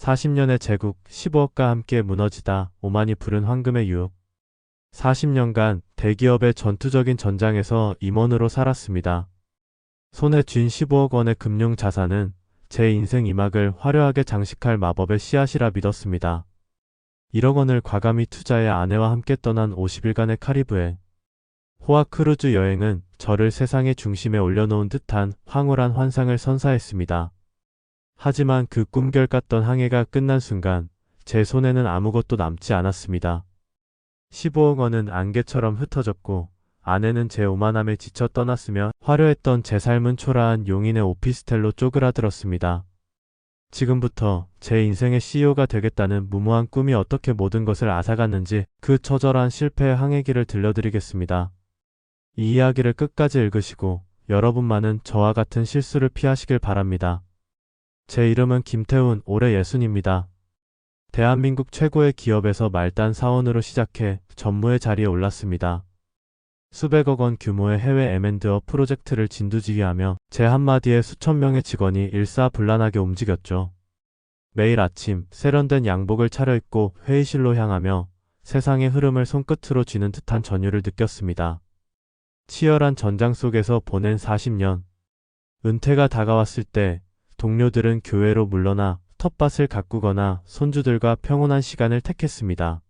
40년의 제국 15억과 함께 무너지다 오만이 부른 황금의 유혹. 40년간 대기업의 전투적인 전장에서 임원으로 살았습니다. 손에 쥔 15억 원의 금융 자산은 제 인생 이막을 화려하게 장식할 마법의 씨앗이라 믿었습니다. 1억 원을 과감히 투자해 아내와 함께 떠난 50일간의 카리브해. 호화 크루즈 여행은 저를 세상의 중심에 올려놓은 듯한 황홀한 환상을 선사했습니다. 하지만 그 꿈결 같던 항해가 끝난 순간 제 손에는 아무것도 남지 않았습니다. 15억 원은 안개처럼 흩어졌고 아내는 제 오만함에 지쳐 떠났으며 화려했던 제 삶은 초라한 용인의 오피스텔로 쪼그라들었습니다. 지금부터 제 인생의 CEO가 되겠다는 무모한 꿈이 어떻게 모든 것을 앗아갔는지 그 처절한 실패의 항해기를 들려드리겠습니다. 이 이야기를 끝까지 읽으시고 여러분만은 저와 같은 실수를 피하시길 바랍니다. 제 이름은 김태훈 올해 예순입니다. 대한민국 최고의 기업에서 말단 사원으로 시작해 전무의 자리에 올랐습니다. 수백억 원 규모의 해외 M&A 프로젝트를 진두지휘하며 제 한마디에 수천 명의 직원이 일사불란하게 움직였죠. 매일 아침 세련된 양복을 차려입고 회의실로 향하며 세상의 흐름을 손끝으로 쥐는 듯한 전율을 느꼈습니다. 치열한 전장 속에서 보낸 40년. 은퇴가 다가왔을 때 동료들은 교회로 물러나 텃밭을 가꾸거나 손주들과 평온한 시간을 택했습니다.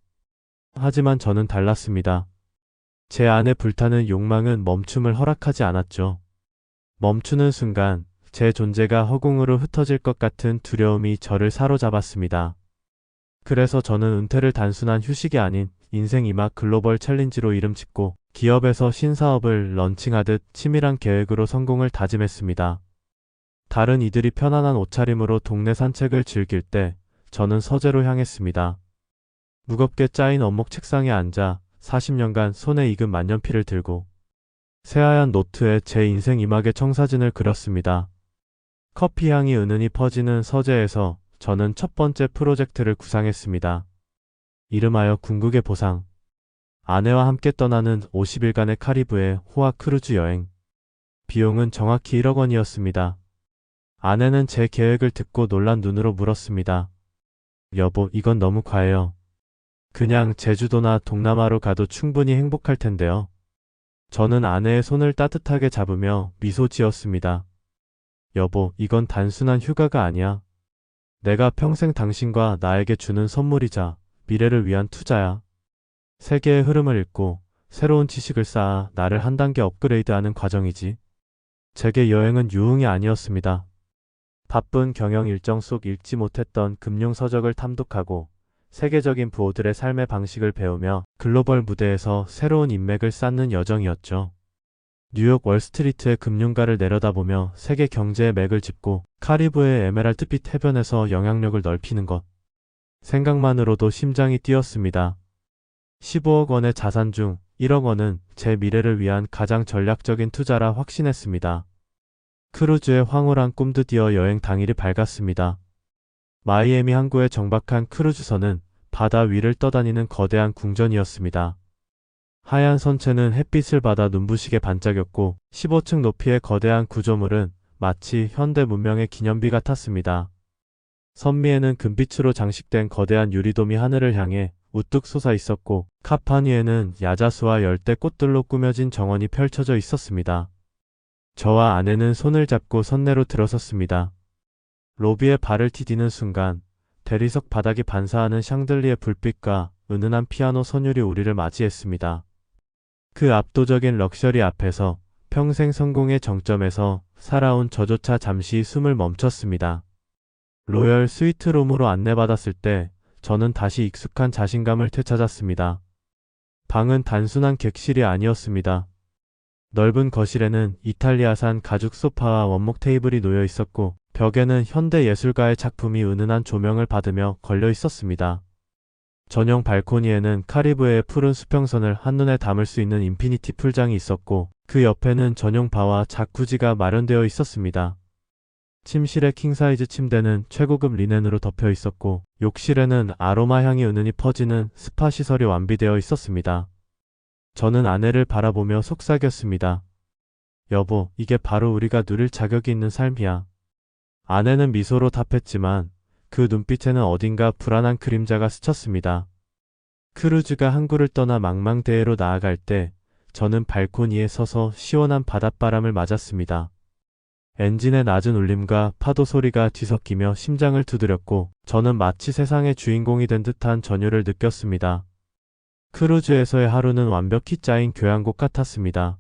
하지만 저는 달랐습니다. 제 안에 불타는 욕망은 멈춤을 허락하지 않았죠. 멈추는 순간 제 존재가 허공으로 흩어질 것 같은 두려움이 저를 사로잡았습니다. 그래서 저는 은퇴를 단순한 휴식이 아닌 인생 이막 글로벌 챌린지로 이름 짓고 기업에서 신사업을 런칭하듯 치밀한 계획으로 성공을 다짐했습니다. 다른 이들이 편안한 옷차림으로 동네 산책을 즐길 때 저는 서재로 향했습니다. 무겁게 짜인 원목 책상에 앉아 40년간 손에 익은 만년필을 들고 새하얀 노트에 제 인생 이막의 청사진을 그렸습니다. 커피 향이 은은히 퍼지는 서재에서 저는 첫 번째 프로젝트를 구상했습니다. 이름하여 궁극의 보상. 아내와 함께 떠나는 50일간의 카리브해 호화 크루즈 여행. 비용은 정확히 1억 원이었습니다. 아내는 제 계획을 듣고 놀란 눈으로 물었습니다. 여보, 이건 너무 과해요. 그냥 제주도나 동남아로 가도 충분히 행복할 텐데요. 저는 아내의 손을 따뜻하게 잡으며 미소 지었습니다. 여보, 이건 단순한 휴가가 아니야. 내가 평생 당신과 나에게 주는 선물이자 미래를 위한 투자야. 세계의 흐름을 읽고 새로운 지식을 쌓아 나를 한 단계 업그레이드하는 과정이지. 제게 여행은 유흥이 아니었습니다. 바쁜 경영 일정 속 읽지 못했던 금융 서적을 탐독하고 세계적인 부호들의 삶의 방식을 배우며 글로벌 무대에서 새로운 인맥을 쌓는 여정이었죠. 뉴욕 월스트리트의 금융가를 내려다보며 세계 경제의 맥을 짚고 카리브의 에메랄드빛 해변에서 영향력을 넓히는 것. 생각만으로도 심장이 뛰었습니다. 15억 원의 자산 중 1억 원은 제 미래를 위한 가장 전략적인 투자라 확신했습니다. 크루즈의 황홀한 꿈 드디어 여행 당일이 밝았습니다. 마이애미 항구의 정박한 크루즈선은 바다 위를 떠다니는 거대한 궁전이었습니다. 하얀 선체는 햇빛을 받아 눈부시게 반짝였고 15층 높이의 거대한 구조물은 마치 현대 문명의 기념비 같았습니다. 선미에는 금빛으로 장식된 거대한 유리돔이 하늘을 향해 우뚝 솟아 있었고 카판 위에는 야자수와 열대 꽃들로 꾸며진 정원이 펼쳐져 있었습니다. 저와 아내는 손을 잡고 선내로 들어섰습니다. 로비에 발을 디디는 순간 대리석 바닥이 반사하는 샹들리의 불빛과 은은한 피아노 선율이 우리를 맞이했습니다. 그 압도적인 럭셔리 앞에서 평생 성공의 정점에서 살아온 저조차 잠시 숨을 멈췄습니다. 로열 스위트룸으로 안내받았을 때 저는 다시 익숙한 자신감을 되찾았습니다. 방은 단순한 객실이 아니었습니다. 넓은 거실에는 이탈리아산 가죽 소파와 원목 테이블이 놓여 있었고 벽에는 현대 예술가의 작품이 은은한 조명을 받으며 걸려 있었습니다. 전용 발코니에는 카리브해의 푸른 수평선을 한눈에 담을 수 있는 인피니티 풀장이 있었고 그 옆에는 전용 바와 자쿠지가 마련되어 있었습니다. 침실의 킹사이즈 침대는 최고급 리넨으로 덮여 있었고 욕실에는 아로마 향이 은은히 퍼지는 스파 시설이 완비되어 있었습니다. 저는 아내를 바라보며 속삭였습니다. 여보, 이게 바로 우리가 누릴 자격이 있는 삶이야. 아내는 미소로 답했지만 그 눈빛에는 어딘가 불안한 그림자가 스쳤습니다. 크루즈가 항구를 떠나 망망대해로 나아갈 때 저는 발코니에 서서 시원한 바닷바람을 맞았습니다. 엔진의 낮은 울림과 파도 소리가 뒤섞이며 심장을 두드렸고 저는 마치 세상의 주인공이 된 듯한 전율을 느꼈습니다. 크루즈에서의 하루는 완벽히 짜인 교양곡 같았습니다.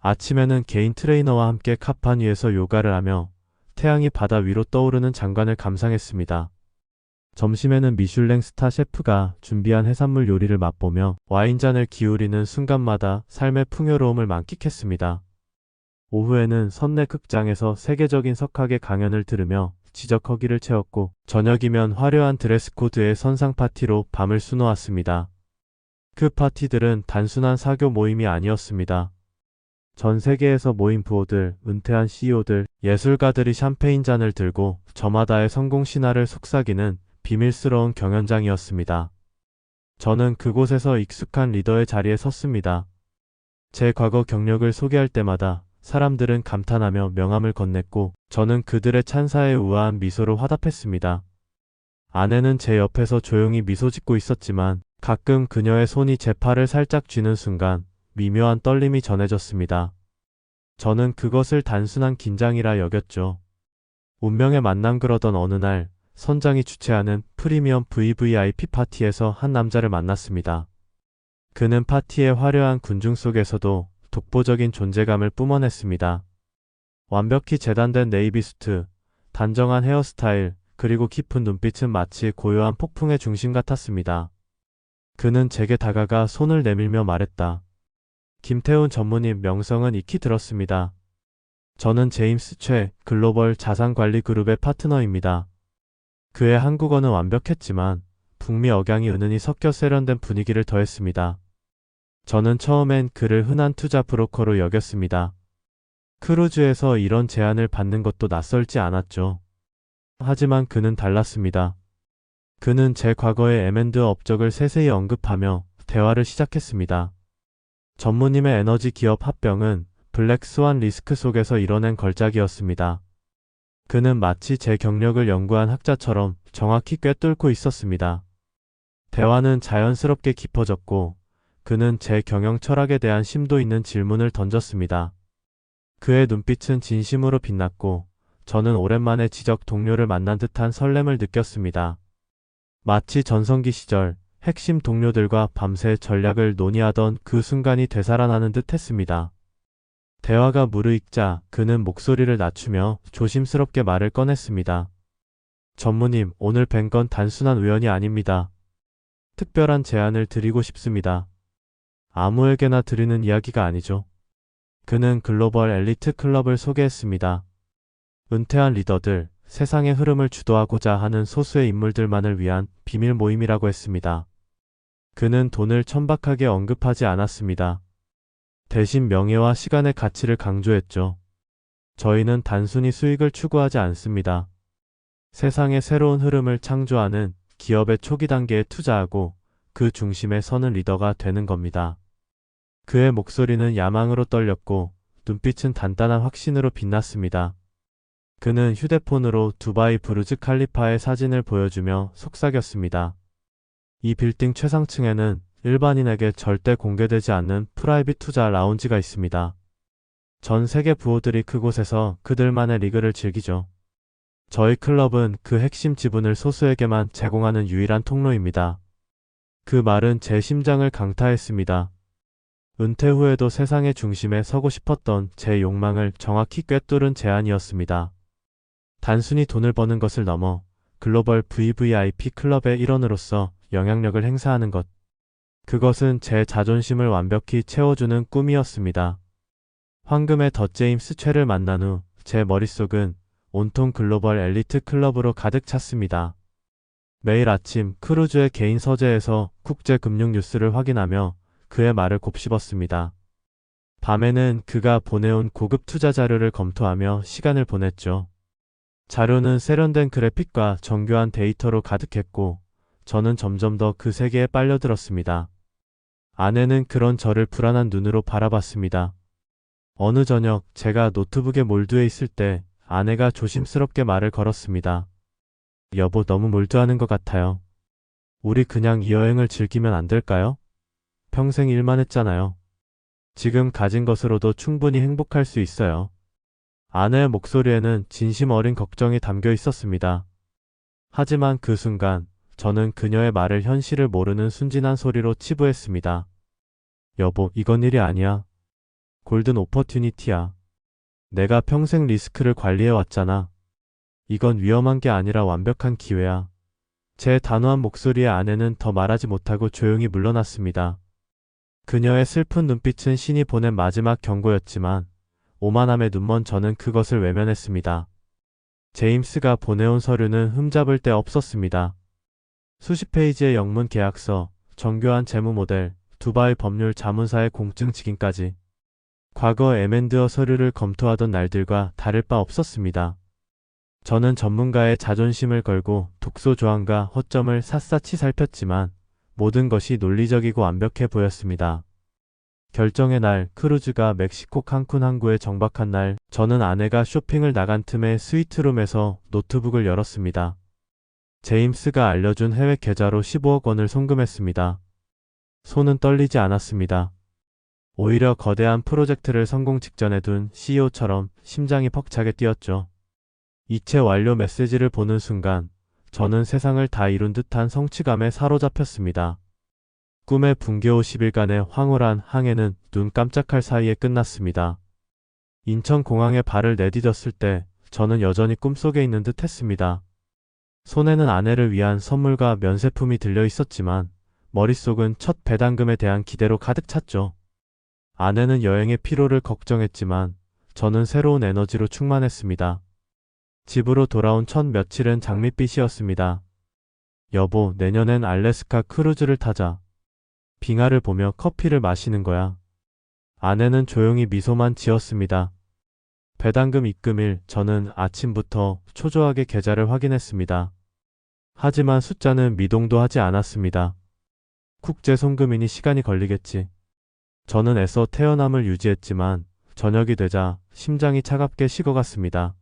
아침에는 개인 트레이너와 함께 카판 위에서 요가를 하며 태양이 바다 위로 떠오르는 장관을 감상했습니다. 점심에는 미슐랭 스타 셰프가 준비한 해산물 요리를 맛보며 와인잔을 기울이는 순간마다 삶의 풍요로움을 만끽했습니다. 오후에는 선내 극장에서 세계적인 석학의 강연을 들으며 지적 허기를 채웠고 저녁이면 화려한 드레스 코드의 선상 파티로 밤을 수놓았습니다. 그 파티들은 단순한 사교 모임이 아니었습니다. 전 세계에서 모인 부호들, 은퇴한 CEO들, 예술가들이 샴페인 잔을 들고 저마다의 성공 신화를 속삭이는 비밀스러운 경연장이었습니다. 저는 그곳에서 익숙한 리더의 자리에 섰습니다. 제 과거 경력을 소개할 때마다 사람들은 감탄하며 명함을 건넸고 저는 그들의 찬사에 우아한 미소로 화답했습니다. 아내는 제 옆에서 조용히 미소 짓고 있었지만 가끔 그녀의 손이 제 팔을 살짝 쥐는 순간 미묘한 떨림이 전해졌습니다. 저는 그것을 단순한 긴장이라 여겼죠. 운명의 만남 그러던 어느 날 선장이 주최하는 프리미엄 VVIP 파티에서 한 남자를 만났습니다. 그는 파티의 화려한 군중 속에서도 독보적인 존재감을 뿜어냈습니다. 완벽히 재단된 네이비 수트, 단정한 헤어스타일, 그리고 깊은 눈빛은 마치 고요한 폭풍의 중심 같았습니다. 그는 제게 다가가 손을 내밀며 말했다. 김태훈 전무님 명성은 익히 들었습니다. 저는 제임스 최 글로벌 자산관리 그룹의 파트너입니다. 그의 한국어는 완벽했지만 북미 억양이 은은히 섞여 세련된 분위기를 더했습니다. 저는 처음엔 그를 흔한 투자 브로커로 여겼습니다. 크루즈에서 이런 제안을 받는 것도 낯설지 않았죠. 하지만 그는 달랐습니다. 그는 제 과거의 M&A 업적을 세세히 언급하며 대화를 시작했습니다. 전무님의 에너지 기업 합병은 블랙 스완 리스크 속에서 이뤄낸 걸작이었습니다. 그는 마치 제 경력을 연구한 학자처럼 정확히 꿰뚫고 있었습니다. 대화는 자연스럽게 깊어졌고 그는 제 경영 철학에 대한 심도 있는 질문을 던졌습니다. 그의 눈빛은 진심으로 빛났고 저는 오랜만에 지적 동료를 만난 듯한 설렘을 느꼈습니다. 마치 전성기 시절 핵심 동료들과 밤새 전략을 논의하던 그 순간이 되살아나는 듯 했습니다. 대화가 무르익자 그는 목소리를 낮추며 조심스럽게 말을 꺼냈습니다. 전무님, 오늘 뵌 건 단순한 우연이 아닙니다. 특별한 제안을 드리고 싶습니다. 아무에게나 드리는 이야기가 아니죠. 그는 글로벌 엘리트 클럽을 소개했습니다. 은퇴한 리더들, 세상의 흐름을 주도하고자 하는 소수의 인물들만을 위한 비밀 모임이라고 했습니다. 그는 돈을 천박하게 언급하지 않았습니다. 대신 명예와 시간의 가치를 강조했죠. 저희는 단순히 수익을 추구하지 않습니다. 세상의 새로운 흐름을 창조하는 기업의 초기 단계에 투자하고 그 중심에 서는 리더가 되는 겁니다. 그의 목소리는 야망으로 떨렸고 눈빛은 단단한 확신으로 빛났습니다. 그는 휴대폰으로 두바이 부르즈 칼리파의 사진을 보여주며 속삭였습니다. 이 빌딩 최상층에는 일반인에게 절대 공개되지 않는 프라이빗 투자 라운지가 있습니다. 전 세계 부호들이 그곳에서 그들만의 리그를 즐기죠. 저희 클럽은 그 핵심 지분을 소수에게만 제공하는 유일한 통로입니다. 그 말은 제 심장을 강타했습니다. 은퇴 후에도 세상의 중심에 서고 싶었던 제 욕망을 정확히 꿰뚫은 제안이었습니다. 단순히 돈을 버는 것을 넘어 글로벌 VVIP 클럽의 일원으로서 영향력을 행사하는 것. 그것은 제 자존심을 완벽히 채워주는 꿈이었습니다. 황금의 더 제임스 최를 만난 후 제 머릿속은 온통 글로벌 엘리트 클럽으로 가득 찼습니다. 매일 아침 크루즈의 개인 서재에서 국제 금융 뉴스를 확인하며 그의 말을 곱씹었습니다. 밤에는 그가 보내온 고급 투자 자료를 검토하며 시간을 보냈죠. 자료는 세련된 그래픽과 정교한 데이터로 가득했고 저는 점점 더 그 세계에 빨려들었습니다. 아내는 그런 저를 불안한 눈으로 바라봤습니다. 어느 저녁 제가 노트북에 몰두해 있을 때 아내가 조심스럽게 말을 걸었습니다. 여보 너무 몰두하는 것 같아요. 우리 그냥 이 여행을 즐기면 안 될까요? 평생 일만 했잖아요. 지금 가진 것으로도 충분히 행복할 수 있어요. 아내의 목소리에는 진심 어린 걱정이 담겨 있었습니다. 하지만 그 순간 저는 그녀의 말을 현실을 모르는 순진한 소리로 치부했습니다. 여보, 이건 일이 아니야. 골든 오퍼튜니티야. 내가 평생 리스크를 관리해 왔잖아. 이건 위험한 게 아니라 완벽한 기회야. 제 단호한 목소리에 아내는 더 말하지 못하고 조용히 물러났습니다. 그녀의 슬픈 눈빛은 신이 보낸 마지막 경고였지만 오만함에 눈먼 저는 그것을 외면했습니다. 제임스가 보내온 서류는 흠잡을 데 없었습니다. 수십 페이지의 영문 계약서, 정교한 재무 모델, 두바이 법률 자문사의 공증 직인까지 과거 에멘드어 서류를 검토하던 날들과 다를 바 없었습니다. 저는 전문가의 자존심을 걸고 독소 조항과 허점을 샅샅이 살폈지만 모든 것이 논리적이고 완벽해 보였습니다. 결정의 날 크루즈가 멕시코 칸쿤 항구에 정박한 날 저는 아내가 쇼핑을 나간 틈에 스위트룸에서 노트북을 열었습니다. 제임스가 알려준 해외 계좌로 15억 원을 송금했습니다. 손은 떨리지 않았습니다. 오히려 거대한 프로젝트를 성공 직전에 둔 CEO처럼 심장이 벅차게 뛰었죠. 이체 완료 메시지를 보는 순간 저는 세상을 다 이룬 듯한 성취감에 사로잡혔습니다. 꿈의 붕괴 50일간의 황홀한 항해는 눈 깜짝할 사이에 끝났습니다. 인천공항에 발을 내디뎠을 때 저는 여전히 꿈속에 있는 듯 했습니다. 손에는 아내를 위한 선물과 면세품이 들려 있었지만 머릿속은 첫 배당금에 대한 기대로 가득 찼죠. 아내는 여행의 피로를 걱정했지만 저는 새로운 에너지로 충만했습니다. 집으로 돌아온 첫 며칠은 장밋빛이었습니다. 여보, 내년엔 알래스카 크루즈를 타자. 빙하를 보며 커피를 마시는 거야. 아내는 조용히 미소만 지었습니다. 배당금 입금일 저는 아침부터 초조하게 계좌를 확인했습니다. 하지만 숫자는 미동도 하지 않았습니다. 국제 송금이니 시간이 걸리겠지. 저는 애써 태어남을 유지했지만 저녁이 되자 심장이 차갑게 식어갔습니다.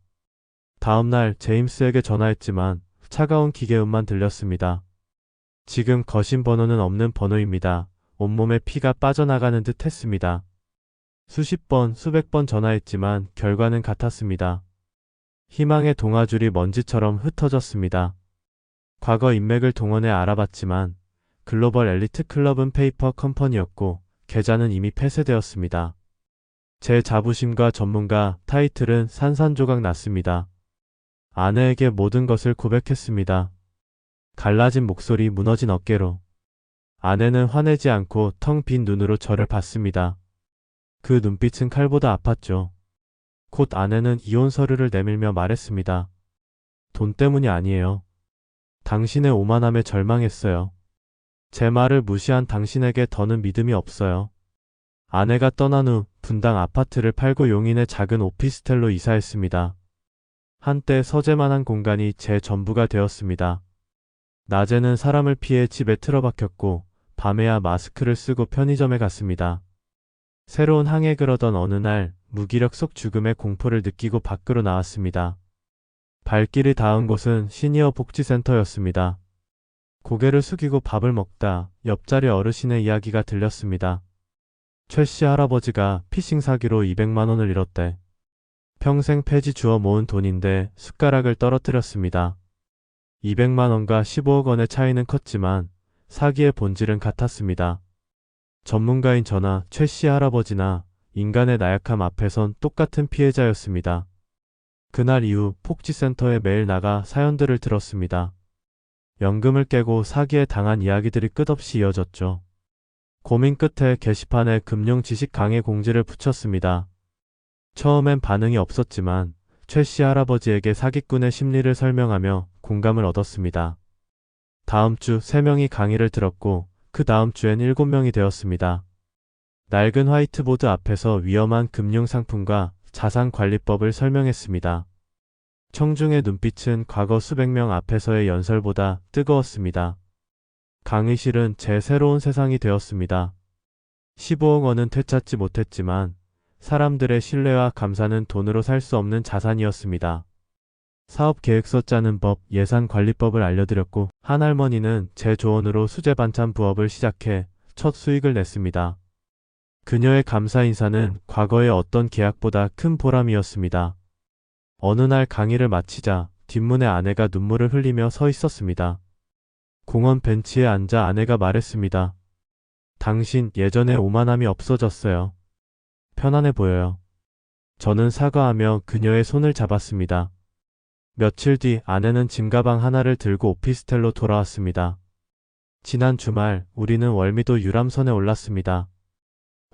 다음날 제임스에게 전화했지만 차가운 기계음만 들렸습니다. 지금 거신 번호는 없는 번호입니다. 온몸에 피가 빠져나가는 듯 했습니다. 수십 번, 수백 번 전화했지만 결과는 같았습니다. 희망의 동아줄이 먼지처럼 흩어졌습니다. 과거 인맥을 동원해 알아봤지만 글로벌 엘리트 클럽은 페이퍼 컴퍼니였고 계좌는 이미 폐쇄되었습니다. 제 자부심과 전문가 타이틀은 산산조각 났습니다. 아내에게 모든 것을 고백했습니다. 갈라진 목소리 무너진 어깨로. 아내는 화내지 않고 텅 빈 눈으로 저를 봤습니다. 그 눈빛은 칼보다 아팠죠. 곧 아내는 이혼 서류를 내밀며 말했습니다. 돈 때문이 아니에요. 당신의 오만함에 절망했어요. 제 말을 무시한 당신에게 더는 믿음이 없어요. 아내가 떠난 후 분당 아파트를 팔고 용인의 작은 오피스텔로 이사했습니다. 한때 서재만한 공간이 제 전부가 되었습니다. 낮에는 사람을 피해 집에 틀어박혔고 밤에야 마스크를 쓰고 편의점에 갔습니다. 새로운 항해 그러던 어느 날 무기력 속 죽음의 공포를 느끼고 밖으로 나왔습니다. 발길이 닿은 곳은 시니어 복지센터였습니다. 고개를 숙이고 밥을 먹다 옆자리 어르신의 이야기가 들렸습니다. 최 씨 할아버지가 피싱 사기로 200만 원을 잃었대. 평생 폐지 주어 모은 돈인데 숟가락을 떨어뜨렸습니다. 200만 원과 15억 원의 차이는 컸지만 사기의 본질은 같았습니다. 전문가인 저나 최 씨 할아버지나 인간의 나약함 앞에선 똑같은 피해자였습니다. 그날 이후 폭지센터에 매일 나가 사연들을 들었습니다. 연금을 깨고 사기에 당한 이야기들이 끝없이 이어졌죠. 고민 끝에 게시판에 금융 지식 강의 공지를 붙였습니다. 처음엔 반응이 없었지만 최 씨 할아버지에게 사기꾼의 심리를 설명하며 공감을 얻었습니다. 다음 주 3명이 강의를 들었고 그 다음 주엔 7명이 되었습니다. 낡은 화이트보드 앞에서 위험한 금융상품과 자산관리법을 설명했습니다. 청중의 눈빛은 과거 수백 명 앞에서의 연설보다 뜨거웠습니다. 강의실은 제 새로운 세상이 되었습니다. 15억 원은 되찾지 못했지만 사람들의 신뢰와 감사는 돈으로 살 수 없는 자산이었습니다. 사업 계획서 짜는 법, 예산 관리법을 알려드렸고, 한 할머니는 제 조언으로 수제 반찬 부업을 시작해 첫 수익을 냈습니다. 그녀의 감사 인사는 과거의 어떤 계약보다 큰 보람이었습니다. 어느 날 강의를 마치자 뒷문에 아내가 눈물을 흘리며 서 있었습니다. 공원 벤치에 앉아 아내가 말했습니다. 당신 예전에 오만함이 없어졌어요. 편안해 보여요. 저는 사과하며 그녀의 손을 잡았습니다. 며칠 뒤 아내는 짐가방 하나를 들고 오피스텔로 돌아왔습니다. 지난 주말 우리는 월미도 유람선에 올랐습니다.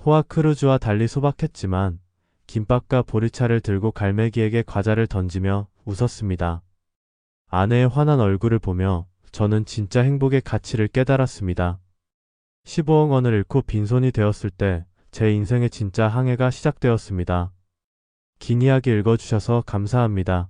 호화 크루즈와 달리 소박했지만 김밥과 보리차를 들고 갈매기에게 과자를 던지며 웃었습니다. 아내의 환한 얼굴을 보며 저는 진짜 행복의 가치를 깨달았습니다. 15억 원을 잃고 빈손이 되었을 때 제 인생의 진짜 항해가 시작되었습니다. 긴 이야기 읽어주셔서 감사합니다.